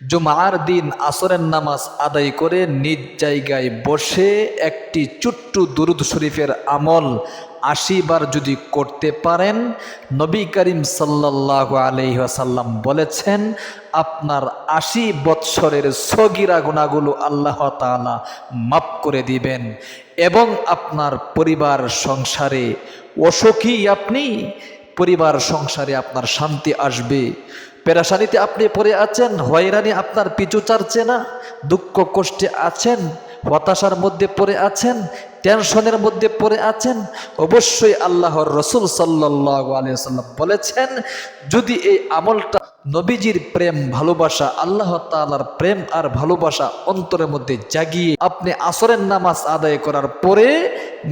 জুমার দিন আসরের নামাজ আদায় করে নিজ জায়গায় বসে একটি চুট্টু দুরুদ শরীফের আমল আশিবার যদি করতে পারেন, নবী করিম সাল্লাহ আলহিহাসাল্লাম বলেছেন, আপনার আশি বৎসরের সগিরা গুণাগুলো আল্লাহ তালা মাফ করে দিবেন এবং আপনার পরিবার সংসারে অসুখী আপনি, পরিবার সংসারে আপনার শান্তি আসবে। পেরাশানিতে আপনি পড়ে আছেন, হয়রানি আপনার পিছু চারছে না, দুঃখ কষ্টে আছেন, হতাশার মধ্যে পড়ে আছেন, টেনশনের মধ্যে পড়ে আছেন, অবশ্যই আল্লাহর রসুল সাল্লাহ আলিয়া বলেছেন, যদি এই আমলটা নবীজির প্রেম, ভালোবাসা, আল্লাহ তালার প্রেম আর ভালোবাসা অন্তরের মধ্যে জাগিয়ে আপনি আসরের নামাজ আদায় করার পরে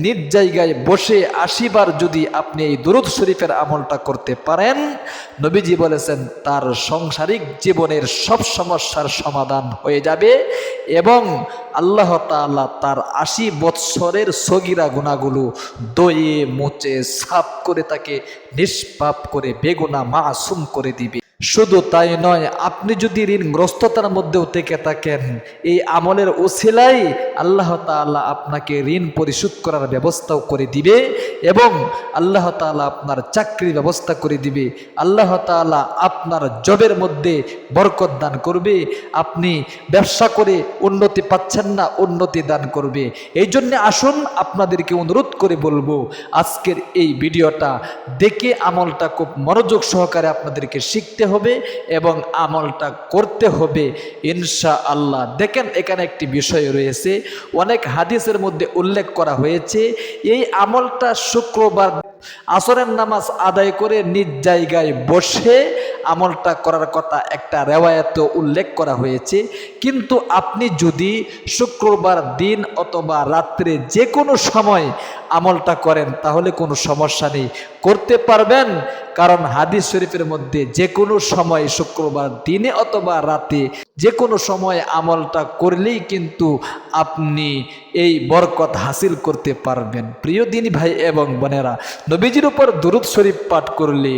নিজ জায়গায় বসে আসিবার যদি আপনি এই দুরুদ শরীফের আমলটা করতে পারেন, নবীজি বলেছেন, তার সংসারিক জীবনের সব সমস্যার সমাধান হয়ে যাবে এবং আল্লাহ তাআলা তার আশি বৎসরের সগিরা গুণাগুলো দয়ে মুচে, সাফ করে তাকে নিষ্পাপ করে, বেগুনা মাসুম করে দিবে। শুধু তাই নয়, আপনি যদি ঋণগ্রস্ততার মধ্যেও থেকে থাকেন, এই আমলের ওসিলাই আল্লাহ তাআলা আপনাকে ঋণ পরিশোধ করার ব্যবস্থাও করে দিবে এবং আল্লাহ তাআলা আপনার চাকরির ব্যবস্থা করে দিবে। আল্লাহ তাআলা আপনার জবের মধ্যে বরকত দান করবে। আপনি ব্যবসা করে উন্নতি পাচ্ছেন না, উন্নতি দান করবে। এই জন্য আসুন, আপনাদেরকে অনুরোধ করে বলব, আজকের এই ভিডিওটা দেখে আমলটা খুব মনোযোগ সহকারে আপনাদেরকে শিখতে হবে এবং আমলটা করতে হবে। ইনশা আল্লাহ দেখেন এখানে একটি বিষয় রয়েছে। অনেক হাদিসের মধ্যে উল্লেখ করা হয়েছে, এই আমলটা শুক্রবার আসরের নামাজ আদায় করে নিজ জায়গায় বসে আমলটা করার কথা একটা রেওয়ায়ত উল্লেখ করা হয়েছে। কিন্তু আপনি যদি শুক্রবার দিন অথবা রাত্রে যে কোনো সময় আমলটা করেন, তাহলে কোনো সমস্যা নেই। করতে পারবেন, কারণ হাদিস শরীফের মধ্যে যে কোনো সময় শুক্রবার দিনে অথবা রাতে যে কোনো সময় আমলটা করলেই কিন্তু আপনি এই বরকত হাসিল করতে পারবেন। প্রিয় দিনী ভাই এবং বোনেরা, নবীজির উপর দুরুদ শরীফ পাঠ করলে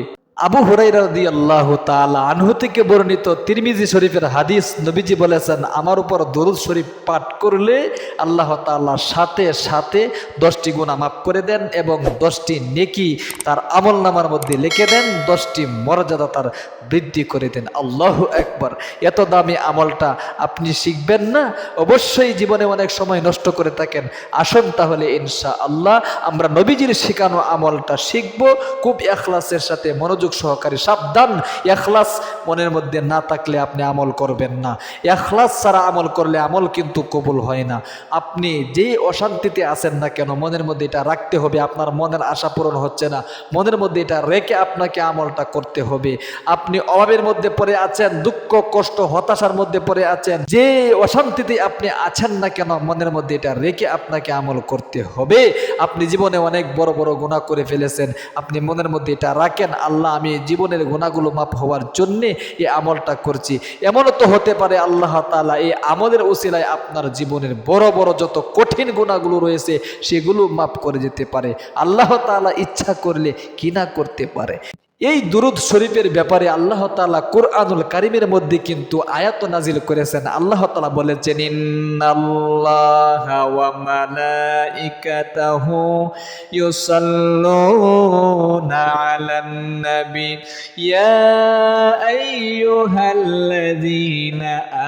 আবু হুরাইরা আল্লাহ তাআলা আনহু থেকে বর্ণিত তিরমিজি শরীফের হাদিস নবীজি বলেছেন, আমার উপর দরুদ শরীফ পাঠ করলে আল্লাহ তাআলা সাথে সাথে দশটি গুণা মাফ করে দেন এবং দশটি নেকি তার আমল নামার মধ্যে লিখে দেন, দশটি মর্যাদা তার বৃদ্ধি করে দেন। আল্লাহ একবার এত দামি আমলটা আপনি শিখবেন না, অবশ্যই জীবনে অনেক সময় নষ্ট করে থাকেন। আসুন তাহলে ইনশা আল্লাহ আমরা নবীজির শেখানো আমলটা শিখব, খুব এখলাসের সাথে মনোযোগ সহকারে, সাবধান। এখলাস মনের মধ্যে না থাকলে আপনি আমল করবেন না। এখলাস ছাড়া আমল করলে আমল কিন্তু কবুল হয় না। আপনি যেই অশান্তিতে আছেন না কেন, মনের মধ্যে এটা রাখতে হবে, আপনার মনের আশা পূরণ হচ্ছে না। মনের মধ্যে এটা রেখে আপনাকে আমলটা করতে হবে। আপনি অভাবের মধ্যে পড়ে আছেন, দুঃখ, কষ্ট, হতাশার মধ্যে পড়ে আছেন, যে অশান্তিতে আপনি আছেন না কেন, মনের মধ্যে এটা রেখে আপনাকে আমল করতে হবে। আপনি জীবনে অনেক বড় বড় গুণা করে ফেলেছেন। আপনি মনের মধ্যে এটা রাখেন, আল্লাহ আমি জীবনের গুণাগুলো মাপ হওয়ার জন্যে এই আমলটা করছি। এমনও তো হতে পারে আল্লাহ তালা এই আমলের ওসিলায় আপনার জীবনের বড় বড় যত কঠিন গুণাগুলো রয়েছে সেগুলো মাফ করে যেতে পারে। আল্লাহ তালা ইচ্ছা করলে কিনা করতে পারে। এই দুরুদ শরীফের ব্যাপারে আল্লাহ তালা কোরআনুল কারিমের মধ্যে কিন্তু আয়াত নাজিল করেছেন। আল্লাহ তালা বলেছেন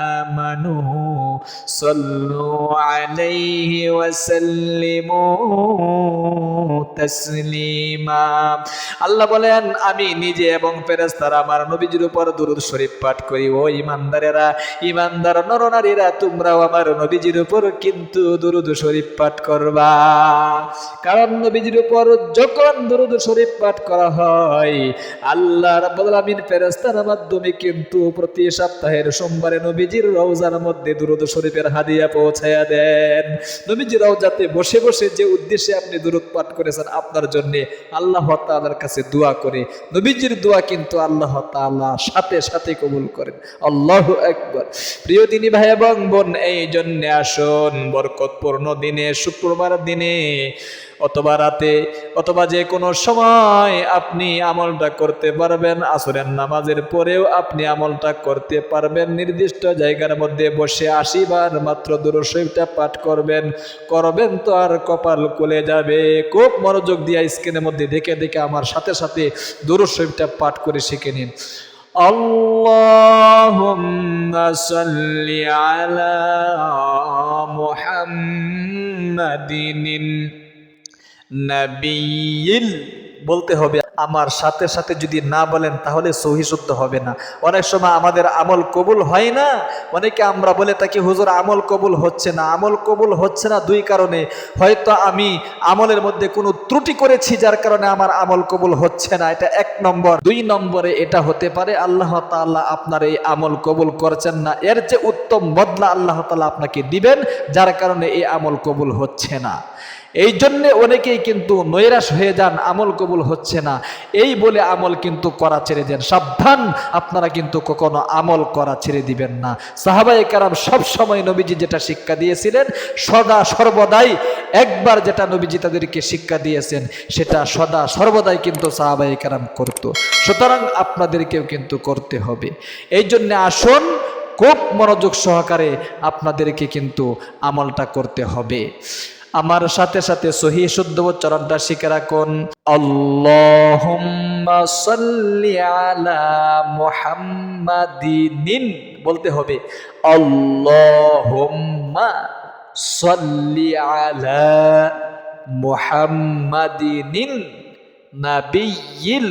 আমানু তাসলিমা আল্লাহ বলেন, আমি নিজে এবং ফেরেস্তারা আমার নবীজির উপর দুরুদ শরীফ পাঠ করি। ও ইমানদারেরা ইমানদার নরনারীরা, তোমরাও আমার নবীজির উপর কিন্তু দুরুদ শরীফ পাঠ করবা। কারণ নবীজির উপর যখন দুরুদ শরীফ পাঠ করা হয়, আল্লাহ রাব্বুল আমিন ফেরেস্তার মাধ্যমে কিন্তু প্রতি সপ্তাহের সোমবারে নবীজির রওজার মধ্যে দুরুদ শরীফের হাদিয়া পৌঁছায়া দেন। নবীজি রওজাতে বসে বসে যে উদ্দেশ্যে আপনি দুরুদ পাঠ করেছেন আপনার জন্য, আল্লাহ তালার কাছে দোয়া করে। নবীজির দোয়া কিন্তু আল্লাহ তালা সাথে সাথে কবুল করেন। আল্লাহ একবার প্রিয় দিনী ভাই এবং বোন, এই জন্যে আসুন বরকতপূর্ণ দিনে, শুক্রবার দিনে অথবা রাতে অথবা যে কোনো সময় আপনি আমলটা করতে পারবেন আসরের নামাজের পরেও আপনি আমলটা করতে পারবেন নির্দিষ্ট জায়গার মধ্যে বসে আশি বার মাত্র দুরশরীফটা পাঠ করবেন করবেন তো আর কপাল খুলে যাবে খুব মনোযোগ দিয়ে স্ক্রিনের মধ্যে দেখে দেখে আমার সাথে সাথে দুরশরীফটা পাঠ করে শিখে নিন اللهم صل على محمد নবীল বলতে হবে আমার সাথে সাথে যদি না বলেন তাহলে সহি শুদ্ধ হবে না। অনেক সময় আমাদের আমল কবুল হয় না, অনেকে আমরা বলে থাকি, হুজুর, আমল কবুল হচ্ছে না। আমল কবুল হচ্ছে না দুই কারণে। হয়তো আমি আমলের মধ্যে কোনো ত্রুটি করেছি যার কারণে আমার আমল কবুল হচ্ছে না। এটা এক নম্বর। দুই নম্বরে এটা হতে পারে, আল্লাহ তাআলা আপনার এই আমল কবুল করছেন না। এর যে উত্তম বদলা আল্লাহ তাআলা আপনাকে দিবেন, যার কারণে এই আমল কবুল হচ্ছে না। এই জন্যে অনেকেই কিন্তু নৈরাশ হয়ে যান, আমল কবুল হচ্ছে না। এই বলে আমল কিন্তু করা ছেড়ে দেন। সাবধান, আপনারা কিন্তু কখনো আমল করা ছেড়ে দিবেন না। সাহাবাই কারাম সবসময় নবীজি যেটা শিক্ষা দিয়েছিলেন, সদা সর্বদাই একবার যেটা নবীজি তাদেরকে শিক্ষা দিয়েছেন, সেটা সদা সর্বদাই কিন্তু সাহাবাই কারাম করত। সুতরাং আপনাদেরকেও কিন্তু করতে হবে। এই জন্যে আসুন, খুব মনোযোগ সহকারে আপনাদেরকে কিন্তু আমলটা করতে হবে। আমার সাথে সাথে সহি শুদ্ধ উচ্চারণটা শিখে রাখুন। আলা মুহাম্মাদিনিন। বলতে হবে, আল্লাহুম্মা সাল্লি আলা মুহাম্মাদিনিন নাবিয়্যিল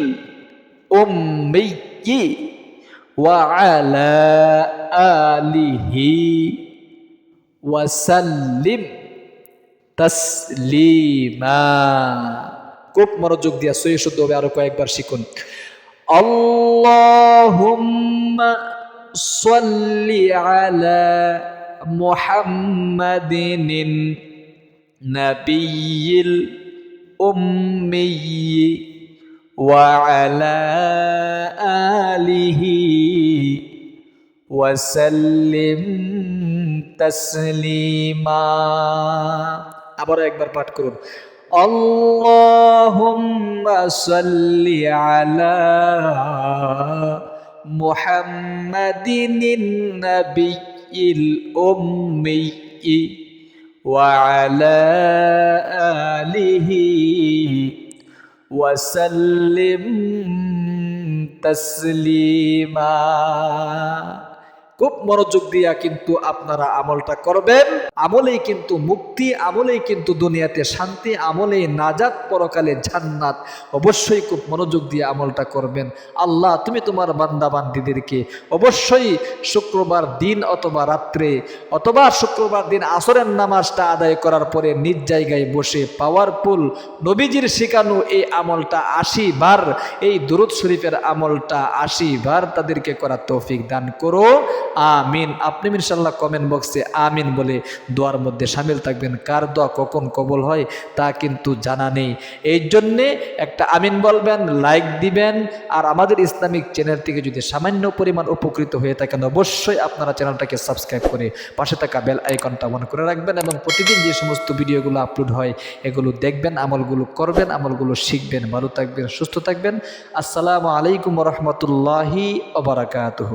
উম্মিয়্যি ওয়া আলা আলিহি ওয়াসাল্লিম তসলিমা খুব মনোযোগ দিয়া সহি শুদ্ধ হবে আরো কয়েকবার শিখুন আল্লাহুম্মা সাল্লি আলা মুহাম্মাদিন নাবিয়িল উম্মিয়্যি وعلى آله وسلم تسليما আবার একবার পাঠ করুন আল্লাহুম্মা সাল্লি আলা মুহাম্মাদিন নাবিয়্যিল উম্মি وعلى آله وسلم تسليما খুব মনোযোগ দিয়া কিন্তু আপনারা আমলটা করবেন। আমলেই কিন্তু মুক্তি, আমলেই কিন্তু দুনিয়াতে শান্তি, আমলেই নাজাত পরকালে জান্নাত। অবশ্যই খুব মনোযোগ দিয়ে আমলটা করবেন। আল্লাহ, তুমি তোমার বান্দা বান্দিদেরকে অবশ্যই শুক্রবার দিন অথবা রাত্রে অথবা শুক্রবার দিন আসরের নামাজটা আদায় করার পরে নিজ জায়গায় বসে পাওয়ারফুল নবীজির শেখানো এই আমলটা আশি বার এই দুরুদ শরীফের আমলটা আশি বার তাদেরকে করা তৌফিক দান করো। আমিন। আপনি ইনশাল্লাহ কমেন্ট বক্সে আমিন বলে দোয়ার মধ্যে সামিল থাকবেন। কার দোয়া কখন কবল হয় তা কিন্তু জানা নেই। এই জন্যে একটা আমিন বলবেন লাইক দিবেন। আর আমাদের ইসলামিক চ্যানেল থেকে যদি সামান্য পরিমাণ উপকৃত হয়ে থাকেন, অবশ্যই আপনারা চ্যানেলটাকে সাবস্ক্রাইব করে পাশে থাকা বেল আইকনটা অন করে রাখবেন এবং প্রতিদিন যে সমস্ত ভিডিওগুলো আপলোড হয়, এগুলো দেখবেন, আমলগুলো করবেন, আমলগুলো শিখবেন। ভালো থাকবেন, সুস্থ থাকবেন। আসসালামু আলাইকুম রহমতুল্লাহি অবরাকাতহ